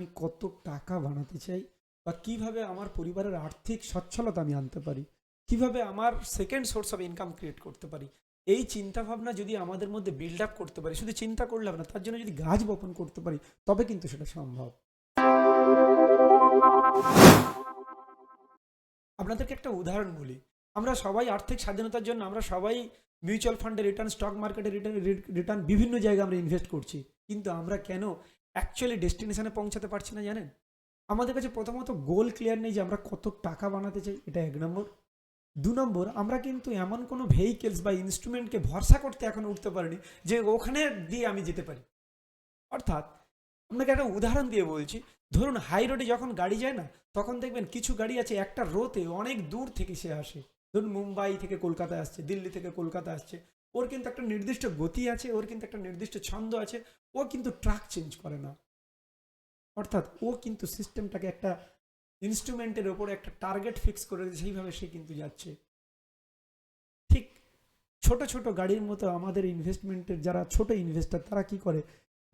আমি কত টাকা বানাতে চাই বা কীভাবে আমার পরিবারের আর্থিক সচ্ছলতা আমি আনতে পারি? কীভাবে আমার second source of income create করতে পারি? এই চিন্তা ভাবনা যদি আমাদের মধ্যে বিল্ড আপ করতে পারি, শুধু চিন্তা করলে হবে না, তার জন্য যদি গাছ বপন করতে পারি, তবে কিন্তু সেটা সম্ভব। আপনাদেরকে একটা উদাহরণ বলি। আমরা সবাই আর্থিক স্বাধীনতার জন্য আমরা সবাই মিউচুয়াল ফান্ডে রিটার্ন স্টক মার্কেটে রিটার্ন রিটার্ন বিভিন্ন জায়গায় আমরা ইনভেস্ট করছি। কিন্তু আমরা কেন অ্যাকচুয়ালি ডেস্টিনেশনে পৌঁছাতে পারছি না, জানেন? আমাদের কাছে প্রথমত গোল ক্লিয়ার নেই যে আমরা কত টাকা বানাতে চাই, এটা এক নম্বর। দু নম্বর, আমরা কিন্তু এমন কোনো ভেহিকেলস বা ইনস্ট্রুমেন্টকে ভরসা করতে এখন উঠতে পারিনি যে ওখানে দিয়ে আমি যেতে পারি। অর্থাৎ, আপনাকে একটা উদাহরণ দিয়ে বলছি, ধরুন হাই রোডে যখন গাড়ি যায় না, তখন দেখবেন কিছু গাড়ি আছে একটা রোতে অনেক দূর থেকে সে আসে। ধরুন মুম্বাই থেকে কলকাতা আসছে, দিল্লি থেকে কলকাতা আসছে, ওর কিন্তু একটা নির্দিষ্ট গতি আছে, ওর কিন্তু একটা নির্দিষ্ট ছন্দ আছে ও কিন্তু ট্রাক চেঞ্জ করে না। অর্থাৎ ও কিন্তু সিস্টেমটাকে একটা ইনস্ট্রুমেন্টের ওপরে একটা টার্গেট ফিক্স করে সেইভাবে সে কিন্তু যাচ্ছে। ঠিক ছোট ছোট গাড়ির মতো আমাদের ইনভেস্টমেন্টের যারা ছোট ইনভেস্টার তারা কি করে?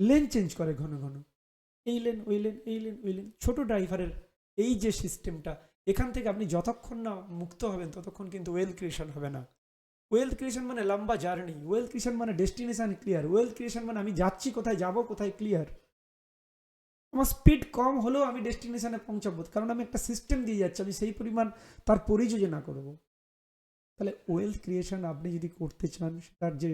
লেন চেঞ্জ করে ঘন ঘন। এই লেন ওই লেন এই লেন ওই লেন ছোট ড্রাইভারের এই যে সিস্টেমটা এখান থেকে আপনি যতক্ষণ না মুক্ত হবেন, ততক্ষণ কিন্তু ওয়েল ক্রিয়েশন হবে না। ওয়েলথ ক্রিয়েশন মানে লম্বা জার্নি ওয়েলথ ক্রিয়েশন মানে ডেস্টিনেশন ক্লিয়ার ওয়েলথ ক্রিয়েশন মানে আমি যাচ্ছি, কোথায় যাব, কোথায় ক্লিয়ার আমার স্পিড কম হলেও আমি ডেস্টিনেশনে পৌঁছাবো, কারণ আমি একটা সিস্টেম দিয়ে যাচ্ছি, আমি সেই পরিমাণ তার পরিযোজনা করব। তাহলে ওয়েলথ ক্রিয়েশন আপনি যদি করতে চান, সেটার যে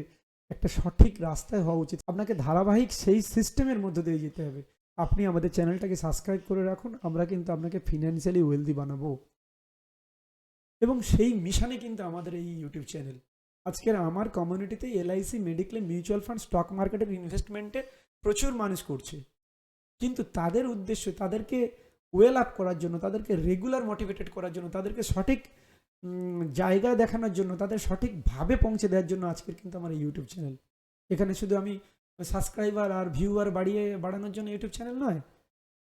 একটা সঠিক রাস্তায় হওয়া উচিত, আপনাকে ধারাবাহিক সেই সিস্টেমের মধ্যে দিয়ে যেতে হবে। আপনি আমাদের চ্যানেলটাকে সাবস্ক্রাইব করে রাখুন, আমরা কিন্তু আপনাকে ফিনান্সিয়ালি ওয়েলদি বানাবো। এবং সেই মিশনে কিন্তু আমাদের এই ইউটিউব চ্যানেল আজকের আমার কমিউনিটিতে LIC mediclaim mutual fund stock মার্কেটের ইনভেস্টমেন্টে প্রচুর মানুষ করছে। কিন্তু তাদের উদ্দেশ্য, তাদেরকে ওয়েল আপ করার জন্য, তাদেরকে রেগুলার মোটিভেটেড করার জন্য, তাদেরকে সঠিক জায়গা দেখানোর জন্য, তাদের সঠিকভাবে পৌঁছে দেওয়ার জন্য আজকের কিন্তু আমার ইউটিউব চ্যানেল এখানে শুধু আমি সাবস্ক্রাইবার আর ভিউয়ার বাড়িয়ে বাড়ানোর জন্য ইউটিউব চ্যানেল নয়,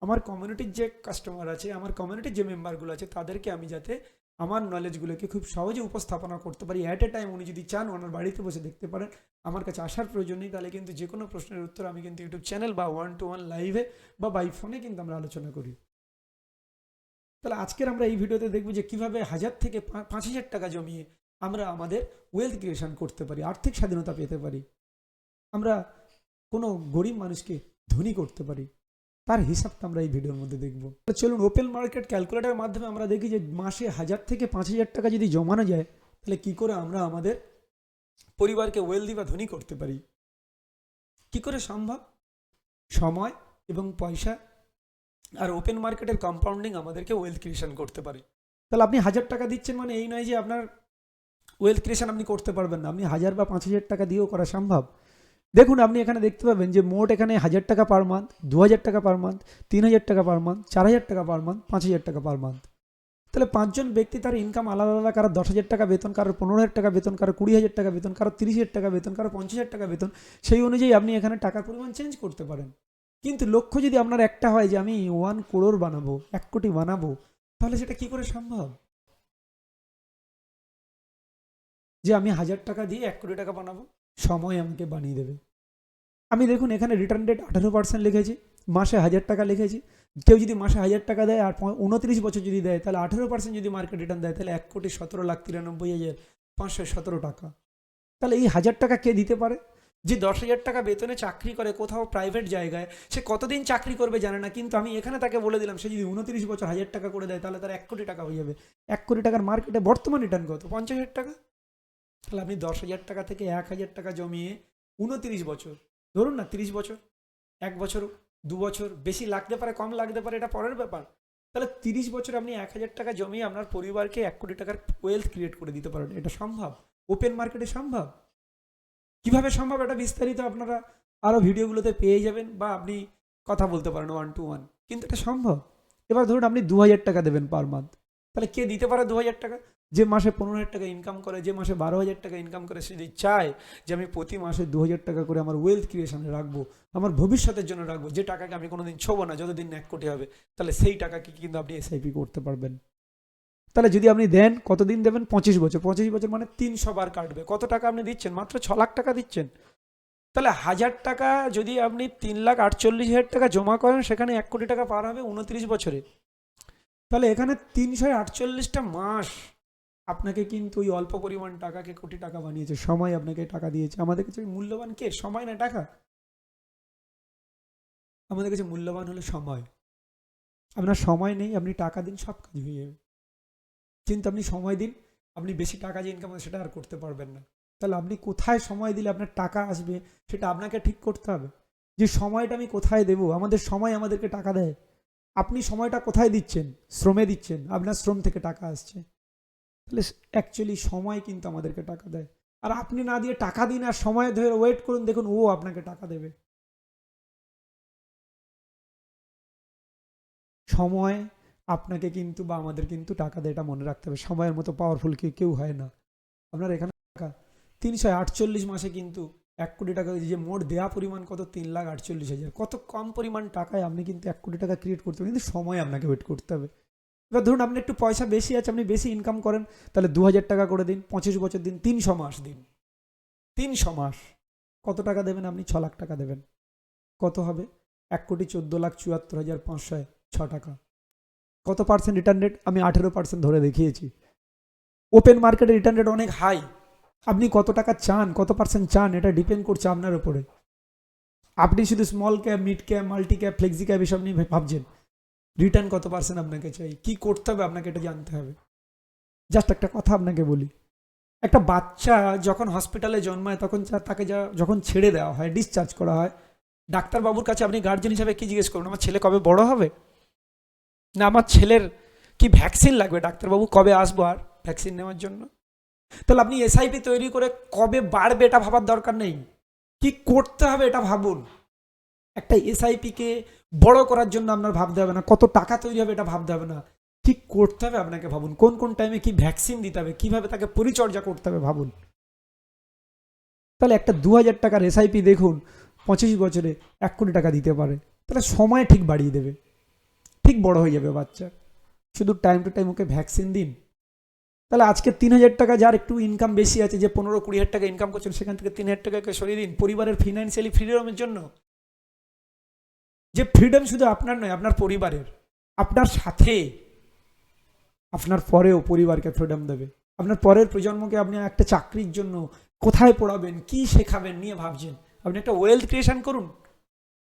আমার কমিউনিটির যে কাস্টমার আছে, আমার কমিউনিটির যে মেম্বারগুলো আছে, তাদেরকে আমি যাতে আমার নলেজগুলোকে খুব সহজে উপস্থাপনা করতে পারি। অ্যাট এ টাইম উনি যদি চান, ওনার বাড়িতে বসে দেখতে পারেন। আমার কাছে আসার প্রয়োজন নেই। তাহলে কিন্তু যে কোনো প্রশ্নের উত্তর আমি কিন্তু ইউটিউব চ্যানেল বা ওয়ান টু ওয়ান লাইভে বা বাই ফোনে কিন্তু আমরা আলোচনা করি। তাহলে আজকের আমরা এই ভিডিওতে দেখব যে কীভাবে হাজার থেকে পাঁচ হাজার টাকা জমিয়ে আমরা আমাদের ওয়েলথ ক্রিয়েশন করতে পারি, আর্থিক স্বাধীনতা পেতে পারি। আমরা কোনো গরিব মানুষকে ধনী করতে পারি। তার হিসাবটা আমরা এই ভিডিওর মধ্যে দেখব। তো চলুন ওপেন মার্কেট ক্যালকুলেটারের মাধ্যমে আমরা দেখি যে মাসে হাজার থেকে পাঁচ হাজার টাকা যদি জমানো যায়, তাহলে কি করে আমরা আমাদের পরিবারকে ওয়েলদি বা ধনী করতে পারি? কি করে সম্ভব? সময় এবং পয়সা আর ওপেন মার্কেটের কম্পাউন্ডিং আমাদেরকে ওয়েলথ ক্রিয়েশন করতে পারে। তাহলে আপনি হাজার টাকা দিচ্ছেন মানে এই নয় যে আপনার ওয়েলথ ক্রিয়েশন আপনি করতে পারবেন না। আপনি হাজার বা পাঁচ হাজার টাকা দিয়েও করা সম্ভব। দেখুন আপনি এখানে দেখতে পাবেন যে মোট এখানে হাজার টাকা পার মান্থ দু হাজার টাকা পার মান্থ তিন হাজার টাকা পার মান্থ চার হাজার টাকা পার মান্থ পাঁচ হাজার টাকা পার মান্থ তাহলে পাঁচজন ব্যক্তি তার ইনকাম আলাদা আলাদা কারও দশ হাজার টাকা বেতন কারও পনেরো হাজার টাকা বেতন কারও কুড়ি হাজার টাকা বেতন কারও তিরিশ হাজার টাকা বেতন কারও পঞ্চাশ হাজার টাকা বেতন সেই অনুযায়ী আপনি এখানে টাকার পরিমাণ চেঞ্জ করতে পারেন কিন্তু লক্ষ্য যদি আপনার একটা হয় যে আমি ওয়ান করোড় বানাবো এক কোটি বানাবো তাহলে সেটা কি করে সম্ভব যে আমি হাজার টাকা দিয়ে এক কোটি টাকা বানাবো সময় আমাকে বানিয়ে দেবে। আমি দেখুন, এখানে রিটার্ন ডেট আঠারো পার্সেন্ট লিখেছি, মাসে হাজার টাকা লিখেছি। কেউ যদি মাসে হাজার টাকা দেয় আর উনত্রিশ বছর যদি দেয়, তাহলে আঠেরো পার্সেন্ট যদি মার্কেট রিটার্ন দেয়, তাহলে এক কোটি সতেরো লাখ তিরানব্বই হাজার পাঁচশো সতেরো টাকা। তাহলে এই হাজার টাকা কে দিতে পারে? যে দশ হাজার টাকা বেতনে চাকরি করে কোথাও প্রাইভেট জায়গায়, সে কতদিন চাকরি করবে জানে না, কিন্তু আমি এখানে তাকে বলে দিলাম, সে যদি উনত্রিশ বছর হাজার টাকা করে দেয়, তাহলে তার এক কোটি টাকা হয়ে যাবে। এক কোটি টাকার মার্কেটে বর্তমান রিটার্ন কত? পঞ্চাশ হাজার টাকা? তাহলে আপনি দশ হাজার টাকা থেকে এক হাজার টাকা জমিয়ে উনত্রিশ বছর, ধরুন না তিরিশ বছর, এক বছর, দু বছর, বেশি লাগতে পারে, কম লাগতে পারে, এটা পরের ব্যাপার। তাহলে তিরিশ বছর আপনি এক হাজার টাকা জমিয়ে আপনার পরিবারকে এক কোটি টাকার ওয়েলথ ক্রিয়েট করে দিতে পারেন, এটা সম্ভব? ওপেন মার্কেটে সম্ভব? কীভাবে সম্ভব এটা বিস্তারিত আপনারা আরও ভিডিওগুলোতে পেয়ে যাবেন বা আপনি কথা বলতে পারেন ওয়ান টু ওয়ান কিন্তু এটা সম্ভব? এবার ধরুন আপনি দু হাজার টাকা দেবেন পার মান্থ তাহলে কে দিতে পারে দু হাজার টাকা? যে মাসে পনেরো হাজার টাকা ইনকাম করে, যে মাসে বারো হাজার টাকা ইনকাম করে, সে যদি চায় যে আমি প্রতি মাসে দু হাজার টাকা করে আমার ওয়েলথ ক্রিয়েশনে রাখব, আমার ভবিষ্যতের জন্য রাখব, যে টাকাকে আমি কোনোদিন ছোবো না, যতদিন এক কোটি হবে, তাহলে সেই টাকাকে কিন্তু আপনি এসআইপি করতে পারবেন। তাহলে যদি আপনি দেন, কতদিন দেবেন? পঁচিশ বছর। পঁচিশ বছর মানে তিনশো বার কাটবে। কত টাকা আপনি দিচ্ছেন? মাত্র ছ লাখ টাকা দিচ্ছেন। তাহলে হাজার টাকা যদি আপনি তিন লাখ আটচল্লিশ হাজার টাকা জমা করেন, সেখানে এক কোটি টাকা পার হবে উনত্রিশ বছরে। তাহলে এখানে তিনশো আটচল্লিশটা মাস আপনাকে কিন্তু ওই অল্প পরিমাণ টাকাকে কোটি টাকা বানিয়েছে, সময় আপনাকে টাকা দিয়েছে। আমাদের কাছে মূল্যবান কে? সময় না টাকা? আমাদের কাছে মূল্যবান হলো সময়। আপনার সময় নেই, আপনি টাকা দিন, সব কাজ হয়ে যাবে। কিন্তু আপনি সময় দিন, আপনি বেশি টাকা যে ইনকাম সেটা আর করতে পারবেন না। তাহলে আপনি কোথায় সময় দিলে আপনার টাকা আসবে, সেটা আপনাকে ঠিক করতে হবে। যে সময়টা আমি কোথায় দেব? আমাদের সময় আমাদেরকে টাকা দেয়। আপনি সময়টা কোথায় দিচ্ছেন? শ্রমে দিচ্ছেন? আপনার শ্রম থেকে টাকা আসছে। তাহলে অ্যাকচুয়ালি সময় কিন্তু আমাদেরকে টাকা দেয়। আর আপনি না দিয়ে টাকা দিন আর সময় ধরে ওয়েট করুন, দেখুন ও আপনাকে টাকা দেবে। সময় আপনাকে কিন্তু বা আমাদের কিন্তু টাকা দেয়, এটা মনে রাখতে হবে। সময়ের মতো পাওয়ারফুল কেউ কেউ হয় না। আপনার এখানে টাকা। তিনশো আটচল্লিশ মাসে কিন্তু এক কোটি টাকা যে মোট দেয়া পরিমাণ কত? তিন লাখ আটচল্লিশ হাজার। কত কম পরিমাণ টাকায় আপনি কিন্তু এক কোটি টাকা ক্রিয়েট করতে পারেন কিন্তু সময় আপনাকে ওয়েট করতে হবে। এবার ধরুন আপনি একটু পয়সা বেশি আছে, আপনি বেশি ইনকাম করেন, তাহলে দু হাজার টাকা করে দিন, পঁচিশ বছর দিন, তিনশো মাস দিন। তিনশো মাস। কত টাকা দেবেন আপনি? ছ লাখ টাকা দেবেন। কত হবে? এক কোটি চোদ্দ লাখ চুয়াত্তর হাজার পাঁচশো ছ টাকা। কত পার্সেন্ট রিটার্ন রেট আমি আঠেরো পার্সেন্ট ধরে দেখিয়েছি। ওপেন মার্কেটে রিটার্ন রেট অনেক হাই আপনি কত টাকা চান, কত পার্সেন্ট চান, এটা ডিপেন্ড করছে আপনার উপরে। আপনি শুধু small cap mid cap multi cap flexi cap এসব নিয়ে ভাবছেন। রিটার্ন কত পার্সেন্ট আপনাকে চাই? কি করতে হবে আপনাকে এটা জানতে হবে। জাস্ট একটা কথা আপনাকে বলি। একটা বাচ্চা যখন হসপিটালে জন্মায়, তখন তাকে যা, যখন ছেড়ে দেওয়া হয় ডিসচার্জ করা হয়, ডাক্তারবাবুর কাছে আপনি গার্জেন হিসাবে কি জিজ্ঞেস করুন, আমার ছেলে কবে বড় হবে? না, আমার ছেলের কি ভ্যাকসিন লাগবে? ডাক্তারবাবু কবে আসব আর ভ্যাকসিন নেওয়ার জন্য? তাহলে আপনি এসআইপি তৈরি করে কবে বাড়বে এটা ভাবার দরকার নেই। কি করতে হবে এটা ভাবুন। একটা এসআইপিকে বড় করার জন্য আপনার ভাবতে হবে না। কত টাকা তৈরি হবে এটা ভাবতে হবে না। কি করতে হবে আপনাকে ভাবুন। কোন কোন টাইমে কি ভ্যাকসিন দিতে হবে, কীভাবে তাকে পরিচর্যা করতে হবে ভাবুন। তাহলে একটা দু হাজার টাকার এসআইপি দেখুন, পঁচিশ বছরে এক কোটি টাকা দিতে পারে। তাহলে সময় ঠিক বাড়িয়ে দেবে। ঠিক বড় হয়ে যাবে বাচ্চা। শুধু time to time okay vaccine দিন। তাহলে আজকে তিন হাজার টাকা যার একটু ইনকাম বেশি আছে, যে পনেরো কুড়ি হাজার টাকা ইনকাম করছেন সেখান থেকে তিন হাজার টাকাকে সরিয়ে দিন। পরিবারের ফিনান্সিয়ালি ফ্রিডমের জন্য। যে ফ্রিডম শুধু আপনার নয়, আপনার পরিবারের, আপনার সাথে। আপনার পরেও পরিবারকে ফ্রিডম দেবে। আপনার পরের প্রজন্মকে আপনি একটা চাকরির জন্য কোথায় পড়াবেন, কি শেখাবেন নিয়ে ভাবছেন। আপনি একটা ওয়েলথ ক্রিয়েশন করুন।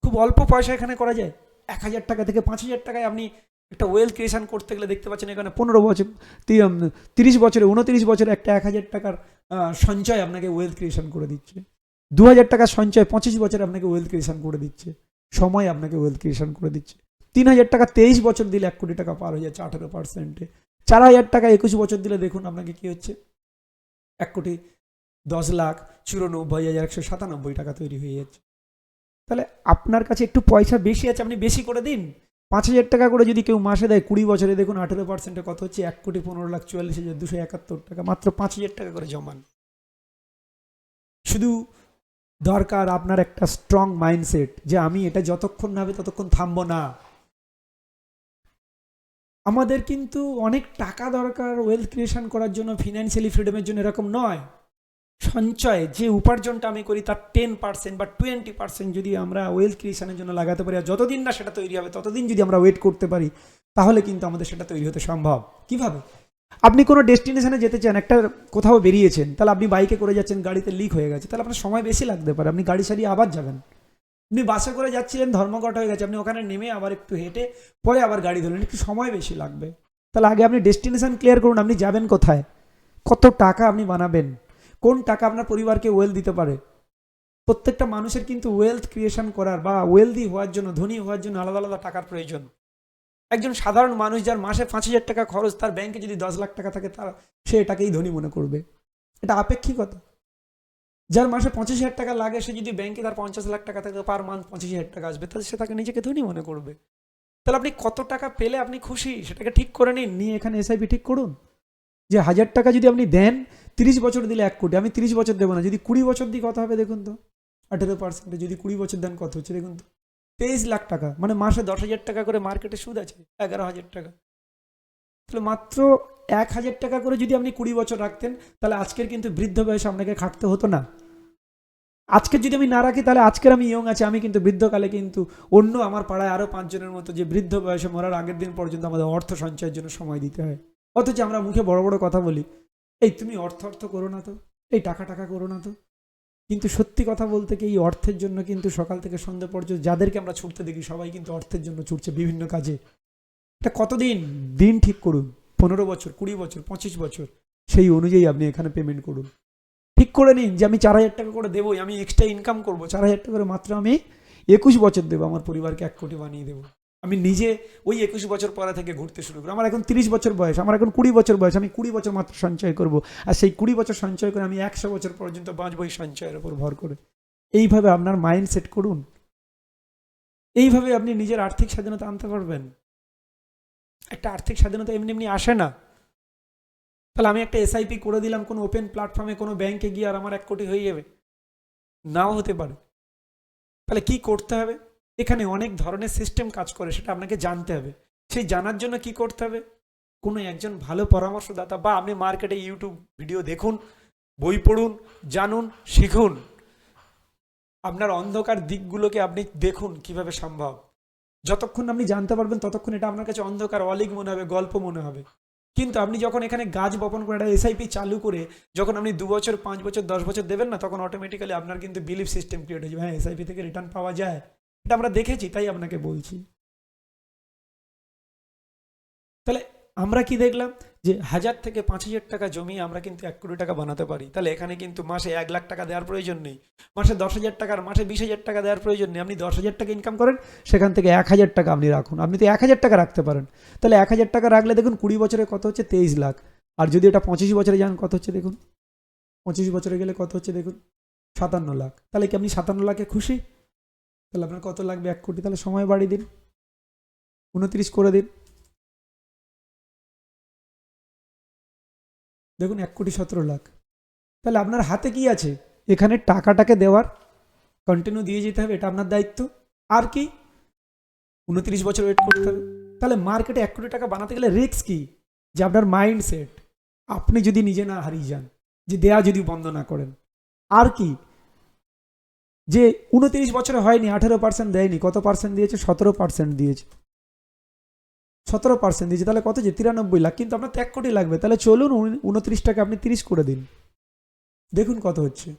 খুব অল্প পয়সা এখানে করা যায়। এক হাজার টাকা থেকে পাঁচ হাজার টাকায় আপনি একটা ওয়েলথ ক্রিয়েশন করতে গেলে দেখতে পাচ্ছেন এখানে পনেরো বছর তিরিশ বছরে, উনতিরিশ বছরে একটা এক হাজার টাকার সঞ্চয় আপনাকে ওয়েলথ ক্রিয়েশন করে দিচ্ছে। দু হাজার টাকার সঞ্চয় পঁচিশ বছরে আপনাকে ওয়েলথ ক্রিয়েশন করে দিচ্ছে। সময় আপনাকে ওয়েলথ ক্রিয়েশন করে দিচ্ছে। তিন হাজার টাকা তেইশ বছর দিলে এক কোটি টাকা পার হয়ে যাচ্ছে আঠেরো পার্সেন্টে চার হাজার টাকা একুশ বছর দিলে দেখুন আপনাকে কি হচ্ছে? এক কোটি দশ লাখ চুরানব্বই হাজার একশো সাতানব্বই টাকা তৈরি হয়ে যাচ্ছে। তাহলে আপনার কাছে একটু পয়সা বেশি আছে, আপনি বেশি করে দিন। পাঁচ হাজার টাকা করে যদি কেউ মাসে দেয় কুড়ি বছরে, দেখুন আঠেরো পার্সেন্টে কত হচ্ছে? এক কোটি পনেরো লাখ চুয়াল্লিশ হাজার দুশো একাত্তর টাকা, মাত্র পাঁচ হাজার টাকা করে জমান। শুধু দরকার আপনার একটা স্ট্রং মাইন্ডসেট যে আমি এটা যতক্ষণ না হবে ততক্ষণ থামবো না। আমাদের কিন্তু অনেক টাকা দরকার ওয়েলথ ক্রিয়েশন করার জন্য ফিনান্সিয়ালি ফ্রিডমের জন্য এরকম নয়। সঞ্চয়, যে উপার্জনটা আমি করি তার টেন পার্সেন্ট বা টোয়েন্টি পার্সেন্ট যদি আমরা ওয়েলথ ক্রিয়েশনের জন্য লাগাতে পারি আর যতদিন না সেটা তৈরি হবে, ততদিন যদি আমরা ওয়েট করতে পারি, তাহলে কিন্তু আমাদের সেটা তৈরি হতে সম্ভব। কীভাবে? আপনি কোনো ডেস্টিনেশনে যেতে চান, একটা কোথাও বেরিয়েছেন, তাহলে আপনি বাইকে করে যাচ্ছেন, গাড়িতে লিক হয়ে গেছে, তাহলে আপনার সময় বেশি লাগতে পারে, আপনি গাড়ি সারিয়ে আবার যাবেন। আপনি বাসে করে যাচ্ছিলেন, ধর্মঘট হয়ে গেছে, আপনি ওখানে নেমে আবার একটু হেঁটে পরে আবার গাড়ি ধরলেন, একটু সময় বেশি লাগবে। তাহলে আগে আপনি ডেস্টিনেশন ক্লিয়ার করুন, আপনি যাবেন কোথায়? কত টাকা আপনি বানাবেন? কোন টাকা আপনার পরিবারকে ওয়েল দিতে পারে? প্রত্যেকটা মানুষের কিন্তু ওয়েলথ ক্রিয়েশন করার বা ওয়েলদি হওয়ার জন্য, ধনী হওয়ার জন্য আলাদা আলাদা টাকার প্রয়োজন। একজন সাধারণ মানুষ যার মাসে পাঁচ হাজার টাকা খরচ, তার ব্যাংকে যদি দশ লাখ টাকা থাকে, তার, সে এটাকেই ধনী মনে করবে। এটা আপেক্ষিকতা। যার মাসে পঁচিশ হাজার টাকা লাগে, সে যদি ব্যাংকে তার পঞ্চাশ লাখ টাকা থাকে, পার মান্থ পঁচিশ হাজার টাকা আসবে, তাহলে সে তাকে নিজেকে ধনী মনে করবে। তাহলে আপনি কত টাকা পেলে আপনি খুশি, সেটাকে ঠিক করে নিন, নিয়ে এখানে এসআইপি ঠিক করুন। যে হাজার টাকা যদি আপনি দেন, তিরিশ বছর দিলে এক কোটি, আমি তিরিশ বছর দেবো না, যদি কুড়ি বছর দিই কত হবে, দেখুন তো। আঠেরো পার্সেন্টে যদি কুড়ি বছর দেন, কত হচ্ছে, দেখুন তো। তেইশ লাখ টাকা মানে মাসে দশ হাজার টাকা করে মার্কেটে সুদ আছে, এগারো হাজার টাকা। তাহলে মাত্র এক হাজার টাকা করে যদি আপনি কুড়ি বছর রাখতেন, তাহলে আজকের কিন্তু বৃদ্ধ বয়সে আপনাকে খাটতে হতো না। আজকে যদি আমি না রাখি, তাহলে আজকের আমি ইয়ং আছি, আমি কিন্তু বৃদ্ধকালে কিন্তু অন্য আমার পাড়ায় আরও পাঁচজনের মতো যে বৃদ্ধ বয়সে মরার আগের দিন পর্যন্ত আমাদের অর্থ সঞ্চয়ের জন্য সময় দিতে হয়। অথচ আমরা মুখে বড় বড় কথা বলি, এই তুমি অর্থ অর্থ করো না তো, এই টাকা টাকা করো না তো। কিন্তু সত্যি কথা বলতে কি, এই অর্থের জন্য কিন্তু সকাল থেকে সন্ধ্যে পর্যন্ত যাদেরকে আমরা ছুটতে দেখি, সবাই কিন্তু অর্থের জন্য ছুটছে বিভিন্ন কাজে। এটা কতদিন? দিন ঠিক করুন, পনেরো বছর, কুড়ি বছর, পঁচিশ বছর, সেই অনুযায়ী আপনি এখানে পেমেন্ট করুন। ঠিক করে নিন যে আমি চার হাজার টাকা করে দেবোই, আমি এক্সট্রা ইনকাম করব, চার হাজার টাকা করে মাত্র আমি একুশ বছর দেবো, আমার পরিবারকে এক কোটি বানিয়ে দেবো। আমি নিজে ওই একুশ বছর পরে থেকে ঘুরতে শুরু করব আমার এখন তিরিশ বছর বয়স, আমার এখন কুড়ি বছর বয়স, আমি কুড়ি বছর মাত্র সঞ্চয় করব। আর সেই কুড়ি বছর সঞ্চয় করে আমি একশো বছর পর্যন্ত বাঁচবো এই সঞ্চয়ের উপর ভর করে। এইভাবে আপনার মাইন্ড সেট করুন। এইভাবে আপনি নিজের আর্থিক স্বাধীনতা আনতে পারবেন। একটা আর্থিক স্বাধীনতা এমনি এমনি আসে না। তাহলে আমি একটা এসআইপি করে দিলাম, কোনো ওপেন প্ল্যাটফর্মে কোনো ব্যাংকে গিয়ে আর আমার এক কোটি হয়ে যাবে। নাও হতে পারে। তাহলে কি করতে হবে? এখানে অনেক ধরনের সিস্টেম কাজ করে, সেটা আপনাকে জানতে হবে। সেই জানার জন্য কি করতে হবে? কোনো একজন ভালো পরামর্শদাতা বা আপনি মার্কেটে ইউটিউব ভিডিও দেখুন, বই পড়ুন, জানুন, শিখুন। আপনার অন্ধকার দিকগুলোকে আপনি দেখুন কীভাবে সম্ভব। যতক্ষণ আপনি জানতে পারবেন, ততক্ষণ এটা আপনার কাছে অন্ধকার, অলিক মনে হবে, গল্প মনে হবে। কিন্তু আপনি যখন এখানে গাছ বপন করে, একটা এসআইপি চালু করে, যখন আপনি দু বছর, পাঁচ বছর, দশ বছর দেবেন না, তখন অটোমেটিক্যালি আপনার কিন্তু বিলিফ সিস্টেম ক্রিয়েট হয়ে যাবে। হ্যাঁ এসআইপি থেকে রিটার্ন পাওয়া যায়। এটা আমরা দেখেছি, তাই আপনাকে বলছি। তাহলে আমরা কি দেখলাম? যে হাজার থেকে পাঁচ হাজার টাকা জমিয়ে আমরা কিন্তু এক কোটি টাকা বানাতে পারি। তাহলে এখানে কিন্তু মাসে এক লাখ টাকা দেওয়ার প্রয়োজন নেই। মাসে দশ হাজার টাকার মাসে বিশ হাজার টাকা দেওয়ার প্রয়োজন নেই। আপনি দশ হাজার টাকা ইনকাম করেন, সেখান থেকে এক হাজার টাকা আপনি রাখুন। আপনি তো এক হাজার টাকা রাখতে পারেন। তাহলে এক হাজার টাকা রাখলে দেখুন কুড়ি বছরে কত হচ্ছে? তেইশ লাখ। আর যদি এটা পঁচিশ বছরে যান, কত হচ্ছে দেখুন? পঁচিশ বছরে গেলে কত হচ্ছে দেখুন? সাতান্ন লাখ। তাহলে কি আপনি সাতান্ন লাখে খুশি? তাহলে আপনার কত লাগবে? এক কোটি, তাহলে সময় বাড়িয়ে দিন। উনত্রিশ করে দিন। দেখুন, এক কোটি সতেরো লাখ। তাহলে আপনার হাতে কি আছে? এখানে টাকাটাকে দেওয়ার কন্টিনিউ দিয়ে যেতে হবে, এটা আপনার দায়িত্ব। আর কি? উনত্রিশ বছর ওয়েট করতে হবে। তাহলে মার্কেটে এক কোটি টাকা বানাতে গেলে রিস্ক কি? যে আপনার মাইন্ড সেট আপনি যদি নিজে না হারিয়ে যান, যে দেয়া যদি বন্ধ না করেন। আর কি? যে উনত্রিশ বছরে হয়নি, আঠেরো পার্সেন্ট দেয়নি, কত পার্সেন্ট দিয়েছে? সতেরো পার্সেন্ট দিয়েছে। সতেরো পার্সেন্ট দিয়েছে, তাহলে কত যে? তিরানব্বই লাখ। কিন্তু আপনার এক কোটি লাগবে। তাহলে চলুন উন- উনত্রিশ টাকা আপনি তিরিশ করে দিন। দেখুন কত হচ্ছে।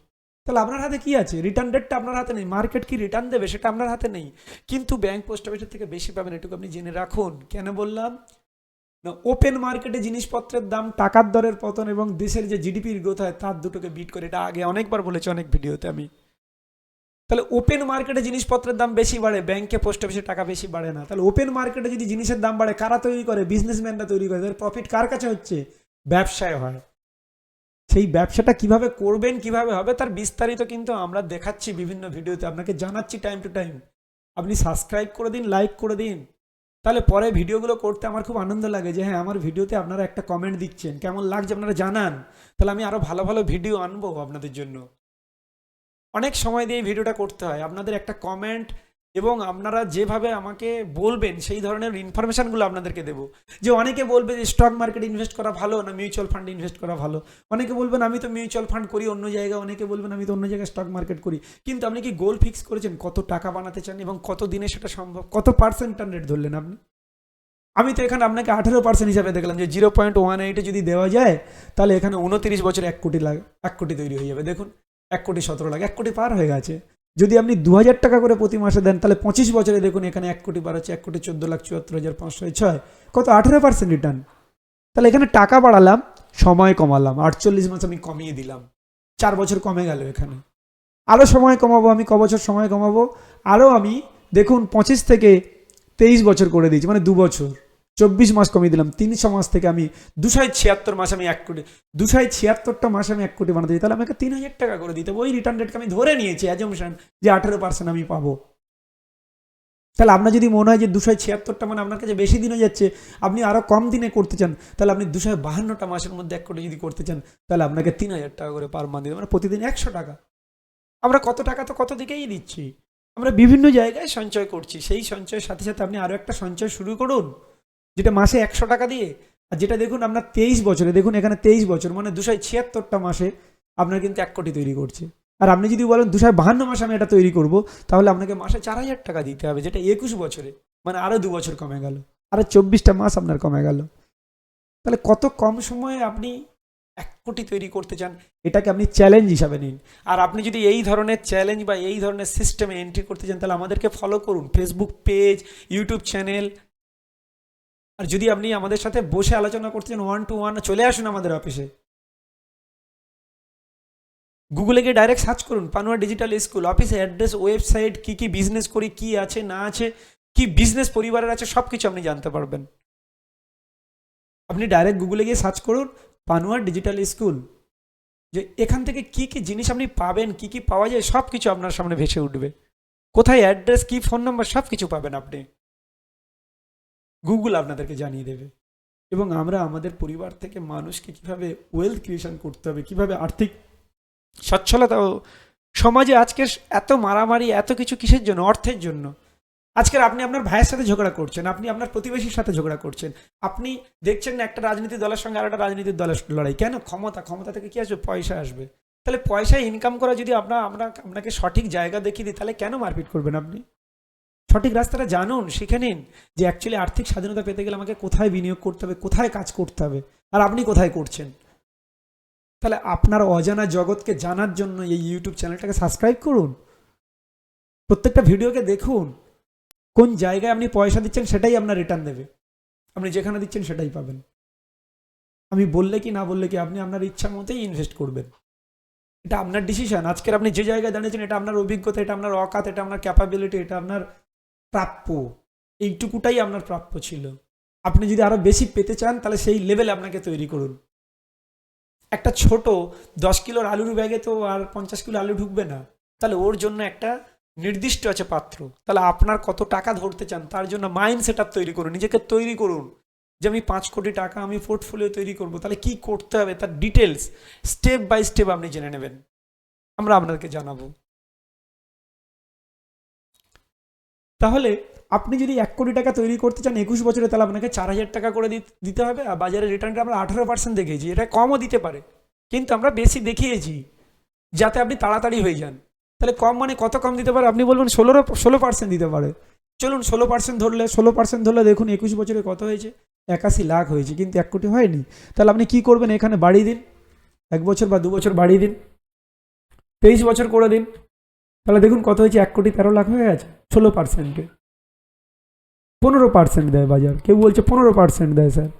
তাহলে আপনার হাতে কি আছে? রিটার্ন ডেটটা আপনার হাতে নেই। মার্কেট কি রিটার্ন দেবে সেটা আপনার হাতে নেই। কিন্তু ব্যাংক পোস্ট অফিসের থেকে বেশি পাবেন, এটুকু আপনি জেনে রাখুন। কেন বললাম? না ওপেন মার্কেটে জিনিসপত্রের দাম, টাকার দরের পতন এবং দেশের যে জিডিপির গ্রোথ হয়, তার দুটোকে বিট করে। এটা আগে অনেকবার বলেছি অনেক ভিডিওতে আমি। তাহলে ওপেন মার্কেটে জিনিসপত্রের দাম বেশি বাড়ে ব্যাংকে পোস্ট অফিসে টাকা বেশি বাড়ে না। তাহলে ওপেন মার্কেটে যদি জিনিসের দাম বাড়ে, কারা তৈরি করে? বিজনেসম্যানরা তৈরি করে। তাদের প্রফিট কার কাছে হচ্ছে? ব্যবসায় হয়। সেই ব্যবসাটা কীভাবে করবেন, কীভাবে হবে, তার বিস্তারিত কিন্তু আমরা দেখাচ্ছি বিভিন্ন ভিডিওতে। আপনাকে জানাচ্ছি টাইম টু টাইম আপনি সাবস্ক্রাইব করে দিন লাইক করে দিন। তাহলে পরে ভিডিওগুলো করতে আমার খুব আনন্দ লাগে যে হ্যাঁ আমার ভিডিওতে আপনারা একটা কমেন্ট দিচ্ছেন। কেমন লাগছে আপনারা জানান। তাহলে আমি আরও ভালো ভালো ভিডিও আনব আপনাদের জন্য। অনেক সময় দিয়ে ভিডিওটা করতে হয়। আপনাদের একটা কমেন্ট এবং আপনারা যেভাবে আমাকে বলবেন, সেই ধরনের ইনফরমেশানগুলো আপনাদেরকে দেবো। যে অনেকে বলবে যে স্টক মার্কেটে ইনভেস্ট করা ভালো না মিউচুয়াল ফান্ডে ইনভেস্ট করা ভালো? অনেকে বলবেন, আমি তো মিউচুয়াল ফান্ড করি অন্য জায়গায়। অনেকে বলবেন, আমি তো অন্য জায়গায় স্টক মার্কেট করি। কিন্তু আপনি কি গোল ফিক্স করেছেন? কত টাকা বানাতে চান এবং কত দিনে সেটা সম্ভব? কত পার্সেন্ট রেট ধরলেন আপনি? আমি তো এখানে আপনাকে আঠেরো পার্সেন্ট হিসাবে দেখলাম যে জিরো পয়েন্ট ওয়ান এইটে যদি দেওয়া যায়, তাহলে এখানে উনতিরিশ বছর এক কোটি লাখ এক কোটি তৈরি হয়ে যাবে। দেখুন এক কোটি সতেরো লাখ, এক কোটি পার হয়ে গেছে। যদি আপনি দু হাজার টাকা করে প্রতি মাসে দেন, তাহলে পঁচিশ বছরে দেখুন এখানে এক কোটি পার হচ্ছে, এক কোটি চোদ্দ লাখ, চুয়াত্তর হাজার পাঁচশো ছয়। কত? আঠেরো পার্সেন্ট রিটার্ন তাহলে এখানে টাকা বাড়ালাম, সময় কমালাম, আটচল্লিশ মাস আমি কমিয়ে দিলাম। চার বছর কমে গেল এখানে। আরও সময় কমাবো, আমি ক বছর সময় কমাবো? আরও আমি, দেখুন, পঁচিশ থেকে তেইশ বছর করে দিয়েছি মানে দু বছর। চব্বিশ মাস কমিয়ে দিলাম, তিনশো মাস থেকে আমি দুশো ছিয়াত্তর মাস আমি এক কোটি, দুশো ছিয়াত্তরটা মাস আমি এক কোটি বানাতে দিই, তাহলে আমাকে তিন হাজার টাকা করে দিতে। ওই রিটার্ন রেটকে আমি ধরে নিয়েছি অ্যাজমশন যে আঠেরো পার্সেন্ট আমি পাবো তাহলে আপনার যদি মনে হয় যে দুশো ছিয়াত্তরটা মানে আপনার কাছে বেশি দিন হয়ে যাচ্ছে, আপনি আরও কম দিনে করতে চান, তাহলে আপনি দুশো বাহান্নটা মাসের মধ্যে এক কোটি যদি করতে চান, তাহলে আপনাকে তিন হাজার টাকা করে পার মান্থ দিতে। মানে প্রতিদিন একশো টাকা আমরা কত টাকা তো কত দিকেই দিচ্ছি আমরা বিভিন্ন জায়গায় সঞ্চয় করছি, সেই সঞ্চয়ের সাথে সাথে আপনি আরও একটা সঞ্চয় শুরু করুন যেটা মাসে একশো টাকা দিয়ে, আর যেটা দেখুন আপনার তেইশ বছরে, দেখুন এখানে তেইশ বছর মানে দুশো ছিয়াত্তরটা মাসে আপনার কিন্তু এক কোটি তৈরি করছে। আর আপনি যদি বলেন দুশো বাহান্ন মাসে আমি এটা তৈরি করব, তাহলে আপনাকে মাসে চার হাজার টাকা দিতে হবে, যেটা একুশ বছরে মানে আরও দু বছর কমে গেল আরও চব্বিশটা মাস আপনার কমে গেল। তাহলে কত কম সময়ে আপনি এক কোটি তৈরি করতে চান, এটাকে আপনি চ্যালেঞ্জ হিসাবে নিন। আর আপনি যদি এই ধরনের চ্যালেঞ্জ বা এই ধরনের সিস্টেমে এন্ট্রি করতে চান, তাহলে আমাদেরকে ফলো করুন। ফেসবুক পেজ ইউটিউব চ্যানেল আর যদি আপনি আমাদের সাথে বসে আলোচনা করতে চান ওয়ান টু ওয়ান চলে আসুন আমাদের অফিসে গুগলে গিয়ে ডাইরেক্ট সার্চ করুন Panua digital school office address website কি কি বিজনেস করি, কি আছে, না আছে, কি বিজনেস পরিবারের আছে সব কিছু আপনি জানতে পারবেন। আপনি ডাইরেক্ট গুগলে গিয়ে সার্চ করুন পানুয়ার ডিজিটাল স্কুল যে এখান থেকে কি কি জিনিস আপনি পাবেন, কি কি পাওয়া যায় সব কিছু আপনার সামনে ভেসে উঠবে। কোথায় অ্যাড্রেস কি ফোন নাম্বার সব কিছু পাবেন আপনি। গুগল আপনাদেরকে জানিয়ে দেবে। এবং আমরা আমাদের পরিবার থেকে মানুষকে কীভাবে ওয়েলথ ক্রিয়েশন করতে হবে, কীভাবে আর্থিক সচ্ছলতা সমাজে আজকে এত মারামারি, এত কিছু কিসের জন্য? অর্থের জন্য। আজকের আপনি আপনার ভাইয়ের সাথে ঝগড়া করছেন, আপনি আপনার প্রতিবেশীর সাথে ঝগড়া করছেন। আপনি দেখছেন না একটা রাজনীতি দলের সঙ্গে আর একটা রাজনীতির দলের লড়াই। কেন? ক্ষমতা ক্ষমতা থেকে কি আসবে? পয়সা আসবে। তাহলে পয়সা ইনকাম করা যদি আপনার আমরা আপনাকে সঠিক জায়গা দেখিয়ে দিই, তাহলে কেন মারপিট করবেন আপনি? সঠিক রাস্তাটা জানুন, শিখে নিন যে অ্যাকচুয়ালি আর্থিক স্বাধীনতা পেতে গেলে আমাকে কোথায় বিনিয়োগ করতে হবে, কোথায় কাজ করতে হবে, আর আপনি কোথায় করছেন? তাহলে আপনার অজানা জগৎকে জানার জন্য এই ইউটিউব চ্যানেলটাকে সাবস্ক্রাইব করুন। প্রত্যেকটা ভিডিওকে দেখুন, কোন জায়গায় আপনি পয়সা দিচ্ছেন সেটাই আপনার রিটার্ন দেবে। আপনি যেখানে দিচ্ছেন সেটাই পাবেন। আমি বললে কি, না বললে কি, আপনি আপনার ইচ্ছা মতোই ইনভেস্ট করবেন। এটা আপনার ডিসিশন আজকের আপনি যে জায়গায় দাঁড়িয়েছেন, এটা আপনার অভিজ্ঞতা, এটা আপনার অকাত, এটা আপনার ক্যাপাবিলিটি এটা আপনার প্রাপ্য। এইটুকুটাই আপনার প্রাপ্য ছিল। আপনি যদি আরও বেশি পেতে চান, তাহলে সেই লেভেলে আপনাকে তৈরি করুন। একটা ছোট দশ কিলোর আলুর ব্যাগে তো আর পঞ্চাশ কিলো আলু ঢুকবে না। তাহলে ওর জন্য একটা নির্দিষ্ট আছে পাত্র। তাহলে আপনার কত টাকা ধরতে চান, তার জন্য মাইন্ড সেট তৈরি করুন, নিজেকে তৈরি করুন। যে আমি পাঁচ কোটি টাকা আমি পোর্টফোলিও তৈরি করব, তাহলে কি করতে হবে তার ডিটেলস স্টেপ বাই স্টেপ আপনি জেনে নেবেন। আমরা আপনাদেরকে জানাব। তাহলে আপনি যদি এক কোটি টাকা তৈরি করতে চান, একুশ বছরে তাহলে আপনাকে চার হাজার টাকা করে দিত- হবে। আর বাজারে রিটার্নটা আমরা আঠারো পার্সেন্ট দেখেছি, এটা কমও দিতে পারে। কিন্তু আমরা বেশি দেখিয়েছি, যাতে আপনি তাড়াতাড়ি হয়ে যান। তাহলে কম মানে কত কম দিতে পারে? আপনি বলবেন ষোলো ষোলো পার্সেন্ট দিতে পারে। চলুন ষোলো পার্সেন্ট ধরলে, ষোলো পার্সেন্ট ধরলে দেখুন একুশ বছরে কত হয়েছে? একাশি লাখ হয়েছে, কিন্তু এক কোটি হয়নি। তাহলে আপনি কি করবেন? এখানে বাড়িয়ে দিন। এক বছর বা দু বছর বাড়িয়ে দিন। তেইশ বছর করে দিন। তাহলে দেখুন কত হয়েছে? এক কোটি তেরো লাখ হয়ে গেছে। ষোলো পার্সেন্টে পনেরো পার্সেন্ট দেয় বাজার। কেউ বলছে পনেরো পার্সেন্ট দেয়, স্যার।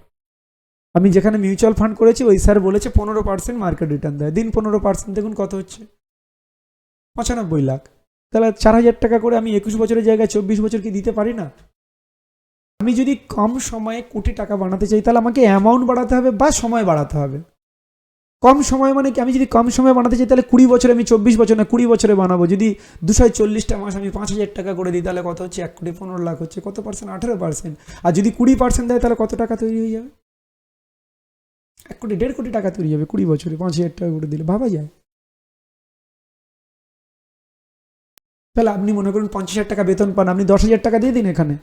আমি যেখানে মিউচুয়াল ফান্ড করেছি, ওই স্যার বলেছে পনেরো পার্সেন্ট মার্কেট রিটার্ন দেয়। দিন পনেরো পার্সেন্ট দেখুন কত হচ্ছে? পঁচানব্বই লাখ। তাহলে চার হাজার টাকা করে আমি একুশ বছরের জায়গায় চব্বিশ বছর কি দিতে পারি না? আমি যদি কম সময়ে কোটি টাকা বানাতে চাই, তাহলে আমাকে অ্যামাউন্ট বাড়াতে হবে বা সময় বাড়াতে হবে। কম সময় মানে কি? আমি যদি কম সময় বানাতে চাই, তাহলে কুড়ি বছরে আমি চব্বিশ বছর না, কুড়ি বছরে বানাবো। যদি দুশো চল্লিশটা মাস আমি পাঁচ হাজার টাকা করে দিই, তাহলে কত হচ্ছে? এক কোটি পনেরো লাখ হচ্ছে। কত পার্সেন্ট আঠেরো পার্সেন্ট আর যদি কুড়ি পার্সেন্ট দেয়, তাহলে কত টাকা তৈরি হয়ে যাবে? এক কোটি, দেড় কোটি টাকা তৈরি যাবে কুড়ি বছরে, পাঁচ হাজার টাকা করে দিলে। ভাবা যায়? তাহলে আপনি মনে করুন পঞ্চাশ হাজার টাকা বেতন পান, আপনি দশ হাজার টাকা দিয়ে দিন এখানে।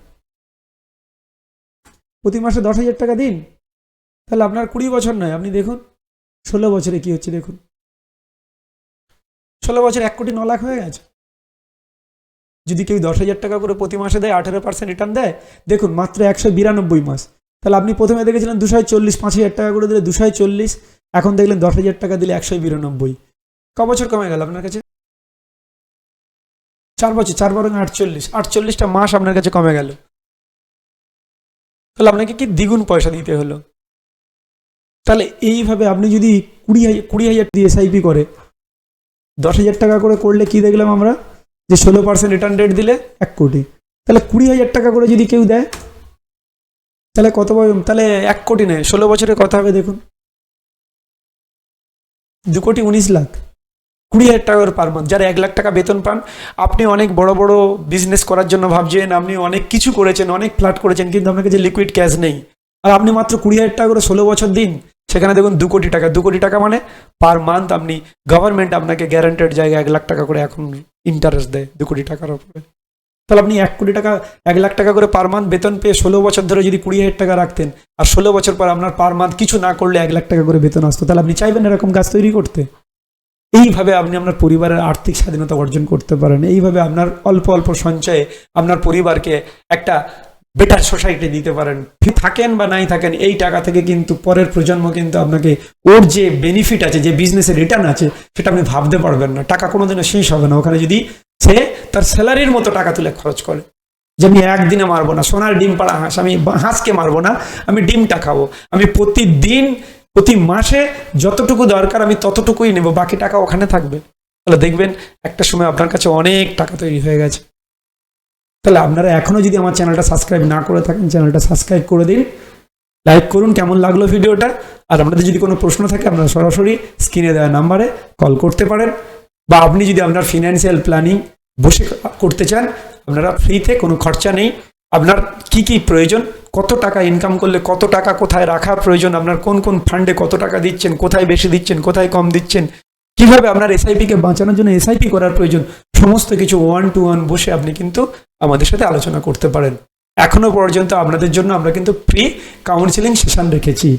প্রতি মাসে দশ হাজার টাকা দিন। তাহলে আপনার কুড়ি বছর নয়। আপনি দেখুন ষোলো বছরে কি হচ্ছে দেখুন? ষোলো বছর এক কোটি ন লাখ হয়ে গেছে। যদি কেউ দশ হাজার টাকা করে প্রতি মাসে দেয়, আঠেরো পার্সেন্ট রিটার্ন দেয়, দেখুন মাত্র একশো বিরানব্বই মাস। তাহলে আপনি প্রথমে দেখেছিলেন দুশো চল্লিশ, পাঁচ হাজার টাকা করে দিলে দুশো চল্লিশ, এখন দেখলেন দশ হাজার টাকা দিলে একশো বিরানব্বই। ক বছর কমে গেল আপনার কাছে? চার বছর, চার বরং আটচল্লিশ। আটচল্লিশটা মাস আপনার কাছে কমে গেল। তাহলে আপনাকে কি দ্বিগুণ পয়সা দিতে হলো? তাহলে এইভাবে আপনি যদি কুড়ি হাজার কুড়ি হাজার দিয়ে এসআইপি করে, দশ হাজার টাকা করে করলে কি দেখলাম আমরা? যে ষোলো পার্সেন্ট রিটার্ন রেট দিলে এক কোটি। তাহলে কুড়ি হাজার টাকা করে যদি কেউ দেয়, তাহলে কত? তাহলে এক কোটি নেয়। ষোলো বছরে কত হবে দেখুন? দু কোটি উনিশ লাখ। কুড়ি হাজার টাকার পার মান্থ যারা এক লাখ টাকা বেতন পান, আপনি অনেক বড় বড় বিজনেস করার জন্য ভাবছেন, আপনি অনেক কিছু করেছেন, অনেক ফ্ল্যাট করেছেন, কিন্তু আপনার কাছে লিকুইড ক্যাশ নেই। আর আপনি মাত্র কুড়ি হাজার টাকা করে ষোলো বছর দিন সেখানে দেখুন দু কোটি টাকা, দু কোটি টাকা মানে পার মান্থ আপনি গভর্নমেন্ট আপনাকে গ্যারান্টেড জায়গায় এক লাখ টাকা করে এখন ইন্টারেস্ট দেয় দু কোটি টাকার উপরে। তাহলে আপনি এক কোটি টাকা, এক লাখ টাকা করে পার মান্থ বেতন পেয়ে ষোলো বছর ধরে যদি কুড়ি হাজার টাকা রাখতেন আর ষোলো বছর পর আপনার পার মান্থ কিছু না করলে এক লাখ টাকা করে বেতন আসতো, তাহলে আপনি চাইবেন এরকম গাছ তৈরি করতে? এইভাবে আপনি আপনার পরিবারের আর্থিক স্বাধীনতা অর্জন করতে পারেন। এইভাবে আপনার অল্প অল্প সঞ্চয়ে আপনার পরিবারকে একটা বেটার সোসাইটি দিতে পারেন। থাকেন বা নাই থাকেন, এই টাকা থেকে কিন্তু পরের প্রজন্ম কিন্তু আপনাকে ওর যে বেনিফিট আছে, যে বিজনেসের রিটার্ন আছে, সেটা আপনি ভাবতে পারবেন না। টাকা কোনোদিনও শেষ হবে না। ওখানে যদি সে তার স্যালারির মতো টাকা তুলে খরচ করে, যে আমি একদিনে মারবো না, সোনার ডিম, পাড়া হাঁস, আমি হাঁসকে মারবো না, আমি ডিমটা খাব। আমি প্রতিদিন, প্রতি মাসে যতটুকু দরকার আমি ততটুকুই নেব, বাকি টাকা ওখানে থাকবে। তাহলে দেখবেন একটা সময় আপনার কাছে অনেক টাকা তৈরি হয়ে গেছে। তাহলে আপনারা এখনও যদি আমার চ্যানেলটা সাবস্ক্রাইব না করে থাকেন, চ্যানেলটা সাবস্ক্রাইব করে দিন। লাইক করুন, কেমন লাগল ভিডিওটা? আর আপনাদের যদি কোনো প্রশ্ন থাকে, আপনারা সরাসরি স্ক্রিনে দেওয়া নাম্বারে কল করতে পারেন। বা আপনি যদি আপনার ফিনান্সিয়াল প্ল্যানিং বসে করতে চান, আপনারা ফ্রিতে কোনো খরচা নেই। আপনার কি কি প্রয়োজন? কত টাকা ইনকাম করলে কত টাকা কোথায় রাখা প্রয়োজন? আপনার কোন কোন ফান্ডে কত টাকা দিচ্ছেন? কোথায় বেশি দিচ্ছেন? কোথায় কম দিচ্ছেন? কীভাবে আপনার এসআইপিকে বাঁচানোর জন্য এসআইপি করার প্রয়োজন? সমস্ত কিছু ওয়ান টু ওয়ান বসে আপনি কিন্তু আমাদের সাথে আলোচনা করতে পারেন। এখনও পর্যন্ত আপনাদের জন্য আমরা কিন্তু ফ্রি কাউন্সিলিং সেশন রেখেছি।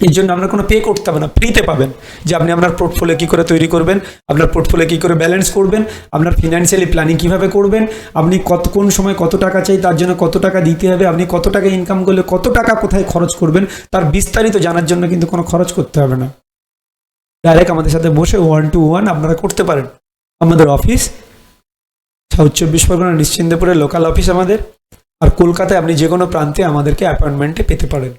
এর জন্য আমরা কোনো পে করতে হবে না ফ্রিতে পাবেন। যে আপনি আপনার পোর্টফোলিও কী করে তৈরি করবেন, আপনার পোর্টফোলিও কী করে ব্যালেন্স করবেন, আপনার ফিনান্সিয়ালি প্ল্যানিং কীভাবে করবেন, আপনি কত, কোন সময় কত টাকা চাই, তার জন্য কত টাকা দিতে হবে, আপনি কত টাকা ইনকাম করলে কত টাকা কোথায় খরচ করবেন, তার বিস্তারিত জানার জন্য কিন্তু কোনো খরচ করতে হবে না। ডাইরেক্ট আমাদের সাথে বসে ওয়ান টু ওয়ান আপনারা করতে পারেন। আমাদের অফিস সাউথ চব্বিশ পরগনা নিশ্চিন্দপুরে লোকাল অফিস আমাদের আর কলকাতায় আপনি যে কোনো প্রান্তে আমাদেরকে অ্যাপয়েন্টমেন্টে পেতে পারেন।